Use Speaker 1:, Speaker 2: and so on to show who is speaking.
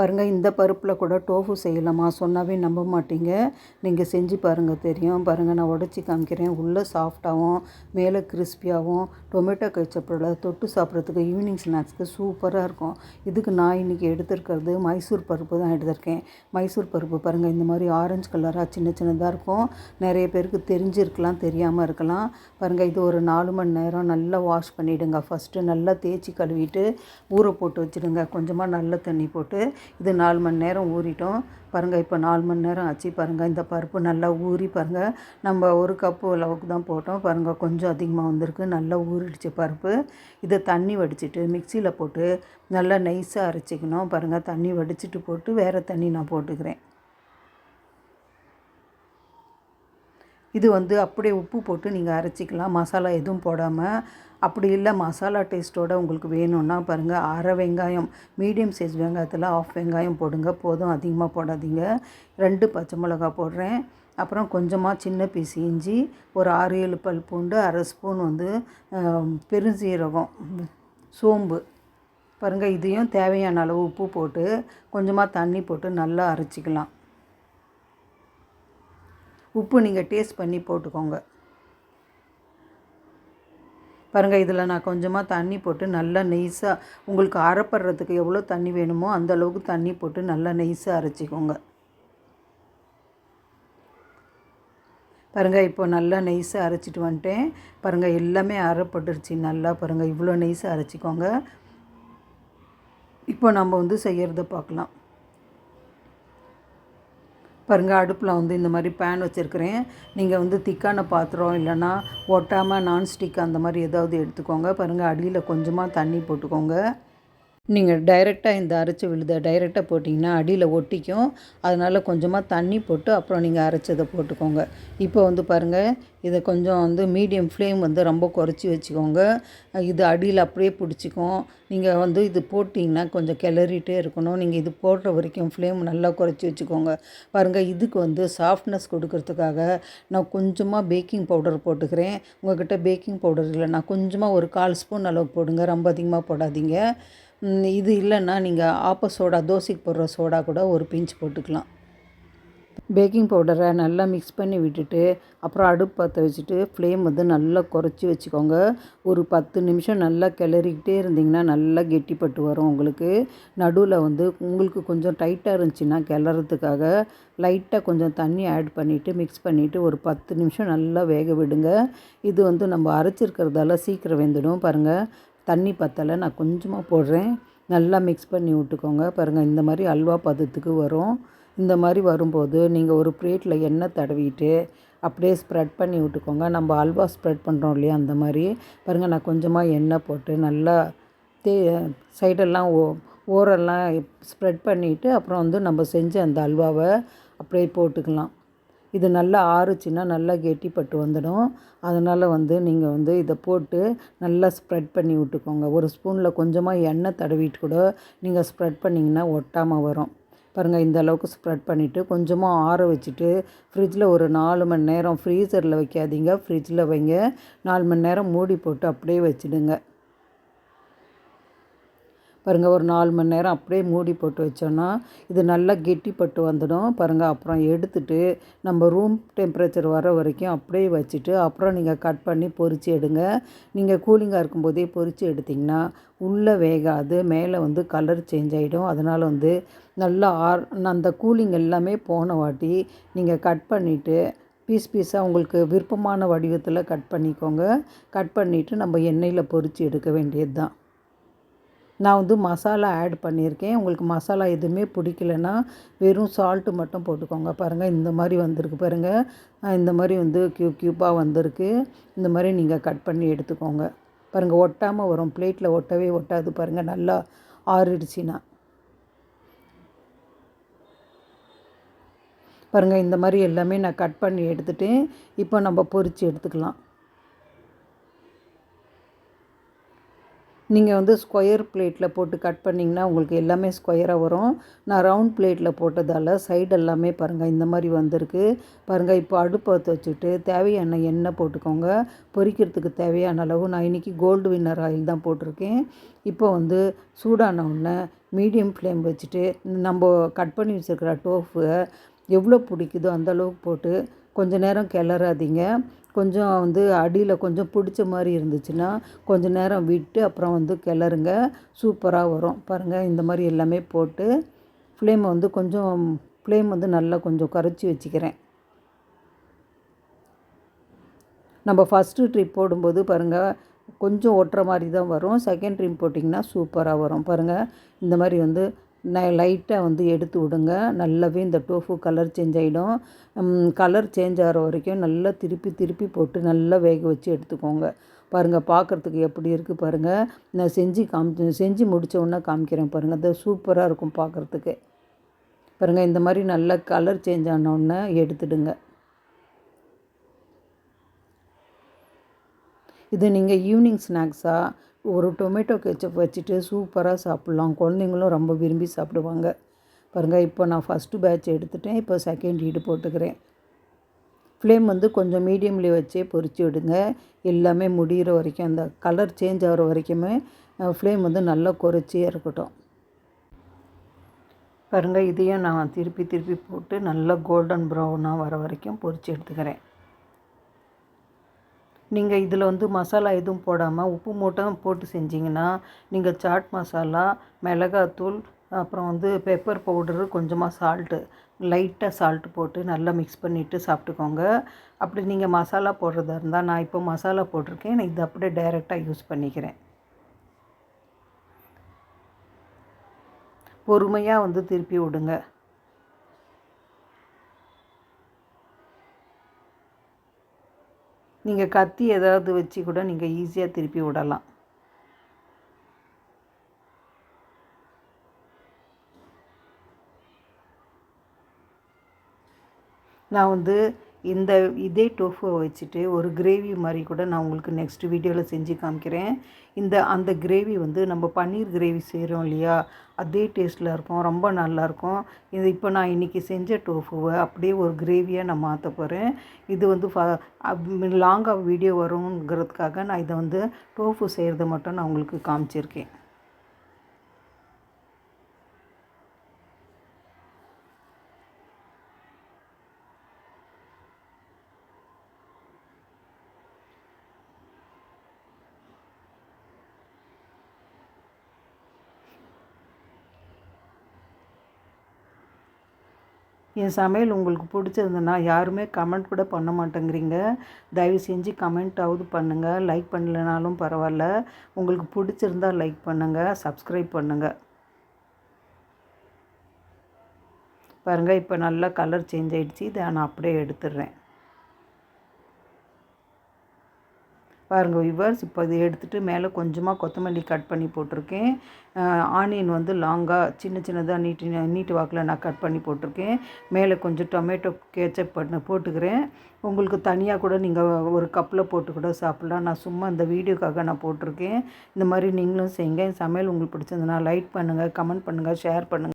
Speaker 1: பாருங்கள் இந்த பருப்பில் கூட டோஃபு செய்யலாமா? சொன்னாவே நம்ப மாட்டீங்க. நீங்கள் செஞ்சு பாருங்கள் தெரியும். பாருங்கள் நான் உடச்சி காமிக்கிறேன். உள்ளே சாஃப்டாகவும் மேலே கிறிஸ்பியாகவும் டொமேட்டோ கச்சப்பில் தொட்டு சாப்பிட்றதுக்கு ஈவினிங் ஸ்நாக்ஸ்க்கு சூப்பராக இருக்கும். இதுக்கு நான் இன்றைக்கி எடுத்திருக்கிறது மைசூர் பருப்பு தான் எடுத்திருக்கேன். மைசூர் பருப்பு பாருங்கள் இந்த மாதிரி ஆரஞ்சு கலராக சின்ன சின்னதாக இருக்கும். நிறைய பேருக்கு தெரிஞ்சிருக்கலாம் தெரியாமல் இருக்கலாம். பாருங்கள் இது ஒரு நாலு மணி நேரம் நல்லா வாஷ் பண்ணிவிடுங்க ஃபஸ்ட்டு நல்லா தேய்ச்சி கழுவிட்டு ஊற போட்டு வச்சுடுங்க. கொஞ்சமாக நல்ல தண்ணி போட்டு இது நாலு மணி நேரம் ஊறிட்டோம். பாருங்கள் இப்போ நாலு மணி நேரம் ஆச்சு. பாருங்கள் இந்த பருப்பு நல்லா ஊறி பாருங்கள் நம்ம ஒரு கப்பு அளவுக்கு தான் போட்டோம். பாருங்கள் கொஞ்சம் அதிகமாக வந்திருக்கு. நல்லா ஊறிடுச்சு பருப்பு. இதை தண்ணி வடிச்சிட்டு மிக்சியில் போட்டு நல்லா நைஸாக அரைச்சிக்கணும். பாருங்கள் தண்ணி வடிச்சிட்டு போட்டு வேறு தண்ணி நான் போட்டுக்கிறேன். இது வந்து அப்படியே உப்பு போட்டு நீங்கள் அரைச்சிக்கலாம். மசாலா எதுவும் போடாமல் அப்படி இல்லை மசாலா டேஸ்ட்டோட உங்களுக்கு வேணும்னா பாருங்கள் அரை வெங்காயம் மீடியம் சைஸ் வெங்காயத்தில் ஆஃப் வெங்காயம் போடுங்க. போதும் அதிகமாக போடாதீங்க. ரெண்டு பச்சை மிளகா போடுறேன். அப்புறம் கொஞ்சமாக சின்ன பீஸ் இஞ்சி ஒரு ஆறு ஏழு பல் பூண்டு அரை ஸ்பூன் வந்து பெருஞ்சீரகம் சோம்பு. பாருங்கள் இதையும் தேவையான அளவு உப்பு போட்டு கொஞ்சமாக தண்ணி போட்டு நல்லா அரைச்சிக்கலாம். உப்பு நீங்கள் டேஸ்ட் பண்ணி போட்டுக்கோங்க. பாருங்கள் இதில் நான் கொஞ்சமாக தண்ணி போட்டு நல்லா நெய்ஸாக உங்களுக்கு அரைப்படுறதுக்கு எவ்வளோ தண்ணி வேணுமோ அந்த அளவுக்கு தண்ணி போட்டு நல்லா நெய்ஸாக அரைச்சிக்கோங்க. பாருங்கள் இப்போ நல்லா நெய்ஸாக அரைச்சிட்டு வந்துட்டேன். பாருங்கள் எல்லாமே அரைப்பட்டுருச்சு. நல்லா பாருங்கள் இவ்வளோ நெய்ஸாக அரைச்சிக்கோங்க. இப்போ நம்ம வந்து செய்கிறத பார்க்கலாம். பாருங்கள் அடுப்பில் வந்து இந்த மாதிரி பேன் வச்சுருக்கிறேன். நீங்கள் வந்து திக்கான பாத்திரம் இல்லைன்னா ஒட்டாமல் நான்ஸ்டிக் அந்த மாதிரி ஏதாவது எடுத்துக்கோங்க. பாருங்கள் அடியில் கொஞ்சமாக தண்ணி போட்டுக்கோங்க. நீங்கள் டைரெக்டாக இந்த அரைச்சி விழுத டைரெக்டாக போட்டிங்கன்னா அடியில் ஒட்டிக்கும். அதனால் கொஞ்சமாக தண்ணி போட்டு அப்புறம் நீங்கள் அரைச்சதை போட்டுக்கோங்க. இப்போ வந்து பாருங்கள் இதை கொஞ்சம் வந்து மீடியம் ஃப்ளேம் வந்து ரொம்ப குறைச்சி வச்சுக்கோங்க. இது அடியில் அப்படியே பிடிச்சிக்கும். நீங்கள் வந்து இது போட்டிங்கன்னா கொஞ்சம் கிளறிட்டே இருக்கணும். நீங்கள் இது போடுற வரைக்கும் ஃப்ளேம் நல்லா குறைச்சி வச்சுக்கோங்க. பாருங்கள் இதுக்கு வந்து சாஃப்ட்னஸ் கொடுக்கறதுக்காக நான் கொஞ்சமாக பேக்கிங் பவுடர் போட்டுக்கிறேன். உங்கள்கிட்ட பேக்கிங் பவுடர் இல்லை நான் கொஞ்சமாக ஒரு கால் ஸ்பூன் அளவு போடுங்க. ரொம்ப அதிகமாக போடாதீங்க. இது இல்லைன்னா நீங்கள் ஆப்ப சோடா தோசைக்கு போடுற சோடா கூட ஒரு பிஞ்ச் போட்டுக்கலாம். பேக்கிங் பவுடரை நல்லா மிக்ஸ் பண்ணி விட்டுட்டு அப்புறம் அடுப்பு பற்ற வச்சுட்டு ஃப்ளேம் வந்து நல்லா குறைச்சி வச்சுக்கோங்க. ஒரு பத்து நிமிஷம் நல்லா கிளறிக்கிட்டே இருந்திங்கன்னா நல்லா கெட்டிப்பட்டு வரும் உங்களுக்கு. நடுவில் வந்து உங்களுக்கு கொஞ்சம் டைட்டாக இருந்துச்சுன்னா கிளறதுக்காக லைட்டாக கொஞ்சம் தண்ணி ஆட் பண்ணிவிட்டு மிக்ஸ் பண்ணிவிட்டு ஒரு பத்து நிமிஷம் நல்லா வேக விடுங்க. இது வந்து நம்ம அரைச்சிருக்கிறதால சீக்கிரம் வெந்துடும் பாருங்கள் தண்ணி பற்றலை நான் கொஞ்சமாக போடுறேன். நல்லா மிக்ஸ் பண்ணி விட்டுக்கோங்க. பாருங்கள் இந்த மாதிரி அல்வா பதத்துக்கு வரும். இந்த மாதிரி வரும்போது நீங்கள் ஒரு ப்ளேட்டில் எண்ணெய் தடவிட்டு அப்படியே ஸ்ப்ரெட் பண்ணி விட்டுக்கோங்க. நம்ம அல்வா ஸ்ப்ரெட் பண்ணுறோம் இல்லையா அந்த மாதிரி. பாருங்கள் நான் கொஞ்சமாக எண்ணெய் போட்டு நல்லா தே சைடெல்லாம் ஓ ஓரெல்லாம் ஸ்ப்ரெட் பண்ணிவிட்டு அப்புறம் வந்து நம்ம செஞ்ச அந்த அல்வாவை அப்படியே போட்டுக்கலாம். இது நல்லா ஆறுச்சுன்னா நல்லா கெட்டிப்பட்டு வந்துடும். அதனால் வந்து நீங்கள் வந்து இதை போட்டு நல்லா ஸ்ப்ரெட் பண்ணி விட்டுக்கோங்க. ஒரு ஸ்பூனில் கொஞ்சமாக எண்ணெய் தடவிட்டு கூட நீங்கள் ஸ்ப்ரெட் பண்ணிங்கன்னா ஒட்டாமல் வரும். பாருங்கள் இந்த அளவுக்கு ஸ்ப்ரெட் பண்ணிவிட்டு கொஞ்சமாக ஆற வச்சுட்டு ஃப்ரிட்ஜில் ஒரு நாலு மணி நேரம் ஃப்ரீசரில் வைக்காதீங்க. ஃப்ரிட்ஜில் வைங்க. நாலு மணி நேரம் மூடி போட்டு அப்படியே வச்சுடுங்க. பாருங்கள் ஒரு நாலு மணி நேரம் அப்படியே மூடி போட்டு வச்சோன்னா இது நல்லா கெட்டிப்பட்டு வந்துடும். பாருங்கள் அப்புறம் எடுத்துட்டு நம்ம ரூம் டெம்பரேச்சர் வர வரைக்கும் அப்படியே வச்சுட்டு அப்புறம் நீங்கள் கட் பண்ணி பொறிச்சு எடுங்க. நீங்கள் கூலிங்காக இருக்கும்போதே பொரித்து எடுத்திங்கன்னா உள்ளே வேகாது மேலே வந்து கலர் சேஞ்ச் ஆகிடும் அதனால் வந்து நல்லா ஆர் அந்த கூலிங் எல்லாமே போன வாட்டி நீங்கள் கட் பண்ணிவிட்டு பீஸ் பீஸாக உங்களுக்கு விருப்பமான வடிவத்தில் கட் பண்ணிக்கோங்க. கட் பண்ணிவிட்டு நம்ம எண்ணெயில் பொறிச்சு எடுக்க வேண்டியது தான் நான் வந்து மசாலா ஆட் பண்ணியிருக்கேன். உங்களுக்கு மசாலா எதுவுமே பிடிக்கலன்னா வெறும் சால்ட்டு மட்டும் போட்டுக்கோங்க. பாருங்கள் இந்த மாதிரி வந்திருக்கு பாருங்கள் இந்த மாதிரி வந்து க்யூப் க்யூப்பாக வந்திருக்கு. இந்த மாதிரி நீங்கள் கட் பண்ணி எடுத்துக்கோங்க. பாருங்கள் ஒட்டாமல் வரும். பிளேட்டில் ஒட்டவே ஒட்டாது பாருங்கள் நல்லா ஆறிடுச்சின்னா. பாருங்கள் இந்த மாதிரி எல்லாமே நான் கட் பண்ணி எடுத்துகிட்டு இப்போ நம்ம பொரித்து எடுத்துக்கலாம். நீங்கள் வந்து ஸ்கொயர் பிளேட்டில் போட்டு கட் பண்ணிங்கன்னா உங்களுக்கு எல்லாமே ஸ்கொயராக வரும். நான் ரவுண்ட் பிளேட்டில் போட்டதால் சைடு எல்லாமே பாருங்கள் இந்த மாதிரி வந்திருக்கு. பாருங்கள் இப்போ அடுப்பை வச்சுட்டு தேவையான எண்ணெய் போட்டுக்கோங்க. பொரிக்கிறதுக்கு தேவையான அளவு நான் இன்றைக்கி கோல்டு வின்னர் ஆயில் தான் போட்டிருக்கேன். இப்போ வந்து சூடான உடனே மீடியம் ஃப்ளேம் வச்சுட்டு நம்ம கட் பண்ணி வச்சுருக்கிற டோஃபை எவ்வளோ பிடிக்குதோ அந்தளவுக்கு போட்டு கொஞ்சம் நேரம் கிளறாதீங்க. கொஞ்சம் வந்து அடியில் கொஞ்சம் பிடிச்ச மாதிரி இருந்துச்சுன்னா கொஞ்சம் நேரம் விட்டு அப்புறம் வந்து கிளறுங்க. சூப்பராக வரும். பாருங்கள் இந்த மாதிரி எல்லாமே போட்டு ஃப்ளேமை வந்து கொஞ்சம் ஃப்ளேம் வந்து நல்லா கொஞ்சம் கரைச்சி வச்சுக்கிறேன். நம்ம ஃபஸ்ட்டு ட்ரிப் போடும்போது பாருங்கள் கொஞ்சம் ஒட்டுற மாதிரி தான் வரும். செகண்ட் ட்ரிப் போட்டிங்கன்னா சூப்பராக வரும். பாருங்கள் இந்த மாதிரி வந்து லைட்டாக வந்து எடுத்து விடுங்க. நல்லாவே இந்த டோஃபு கலர் சேஞ்ச் ஆகிடும் கலர் சேஞ்ச் ஆகிற வரைக்கும் நல்லா திருப்பி திருப்பி போட்டு நல்லா வேக வச்சு எடுத்துக்கோங்க. பாருங்கள் பார்க்குறதுக்கு எப்படி இருக்குது பாருங்கள் நான் செஞ்சு காமி செஞ்சு முடித்த உடனே காமிக்கிறேன் பாருங்கள் அது சூப்பராக இருக்கும் பார்க்குறதுக்கு பாருங்கள் இந்த மாதிரி நல்லா கலர் சேஞ்ச் ஆனோடனே எடுத்துடுங்க. இது நீங்கள் ஈவினிங் ஸ்நாக்ஸாக ஒரு டொமேட்டோ கெச்சப் வச்சுட்டு சூப்பராக சாப்பிட்லாம். குழந்தைங்களும் ரொம்ப விரும்பி சாப்பிடுவாங்க. பாருங்கள் இப்போ நான் ஃபஸ்ட்டு பேட்ச் எடுத்துட்டேன். இப்போ செகண்ட் ஈடு போட்டுக்கிறேன். ஃப்ளேம் வந்து கொஞ்சம் மீடியம்லேயே வச்சே பொறிச்சு விடுங்க. எல்லாமே முடிகிற வரைக்கும் அந்த கலர் சேஞ்ச் ஆகிற வரைக்குமே ஃப்ளேம் வந்து நல்லா குறைச்சியே இருக்கட்டும். பாருங்கள் இதையும் நான் திருப்பி திருப்பி போட்டு நல்லா கோல்டன் ப்ரௌனாக வர வரைக்கும் பொறிச்சு எடுத்துக்கிறேன். நீங்கள் இதில் வந்து மசாலா எதுவும் போடாமல் உப்பு மூட்டம் போட்டு செஞ்சிங்கன்னா நீங்கள் சாட் மசாலா மிளகாத்தூள் அப்புறம் வந்து பெப்பர் பவுடரு கொஞ்சமாக சால்ட்டு லைட்டாக சால்ட்டு போட்டு நல்லா மிக்ஸ் பண்ணிவிட்டு சாப்பிட்டுக்கோங்க. அப்படி நீங்கள் மசாலா போடுறதா இருந்தால் நான் இப்போ மசாலா போட்டிருக்கேன். நான் இது அப்படியே டைரெக்டாக யூஸ் பண்ணிக்கிறேன். பொறுமையாக வந்து திருப்பி விடுங்க. நீங்கள் கத்தி ஏதாவது வச்சு கூட நீங்கள் ஈஸியாக திருப்பி விடலாம். நான் வந்து இந்த இதே டோஃபுவை வச்சுட்டு ஒரு கிரேவி மாதிரி கூட நான் உங்களுக்கு நெக்ஸ்ட் வீடியோவில் செஞ்சு காமிக்கிறேன். இந்த அந்த கிரேவி வந்து நம்ம பன்னீர் கிரேவி செய்கிறோம் இல்லையா? அதே டேஸ்ட்டில் இருக்கும். ரொம்ப நல்லாயிருக்கும் இது இப்போ நான் இன்றைக்கி செஞ்ச டோஃபுவை அப்படியே ஒரு கிரேவியாக நான் மாற்ற போகிறேன் இது வந்து ஃப லாங்காக வீடியோ வருங்கிறதுக்காக நான் இதை வந்து டோஃபு செய்கிறத மட்டும் நான் உங்களுக்கு காமிச்சிருக்கேன். என் சமையல் உங்களுக்கு பிடிச்சிருந்ததுன்னா யாருமே கமெண்ட் கூட பண்ண மாட்டேங்கிறீங்க. தயவு செஞ்சு கமெண்ட்டாவது பண்ணுங்கள் லைக் பண்ணலனாலும் பரவாயில்ல. உங்களுக்கு பிடிச்சிருந்தா லைக் பண்ணுங்கள் சப்ஸ்கிரைப் பண்ணுங்கள் பாருங்கள் இப்போ நல்லா கலர் சேஞ்ச் ஆகிடுச்சு இதை நான் அப்படியே எடுத்துடுறேன். பாருங்கள் விவர்ஸ் இப்போ இதை எடுத்துகிட்டு மேலே கொஞ்சமாக கொத்தமல்லி கட் பண்ணி போட்டிருக்கேன். ஆனியன் வந்து லாங்காக சின்ன சின்னதாக நீட்டு நீட்டு வாக்கில் நான் கட் பண்ணி போட்டிருக்கேன். மேலே கொஞ்சம் டொமேட்டோ கேச்சப் பண்ண போட்டுக்கிறேன். உங்களுக்கு தனியாக கூட நீங்கள் ஒரு கப்பில் போட்டு கூட சாப்பிட்லாம். நான் சும்மா இந்த வீடியோக்காக நான் போட்டிருக்கேன். இந்த மாதிரி நீங்களும் செய்யுங்க. சமையல் உங்களுக்கு பிடிச்சிருந்தனா லைக் பண்ணுங்கள் கமெண்ட் பண்ணுங்கள் ஷேர் பண்ணுங்கள்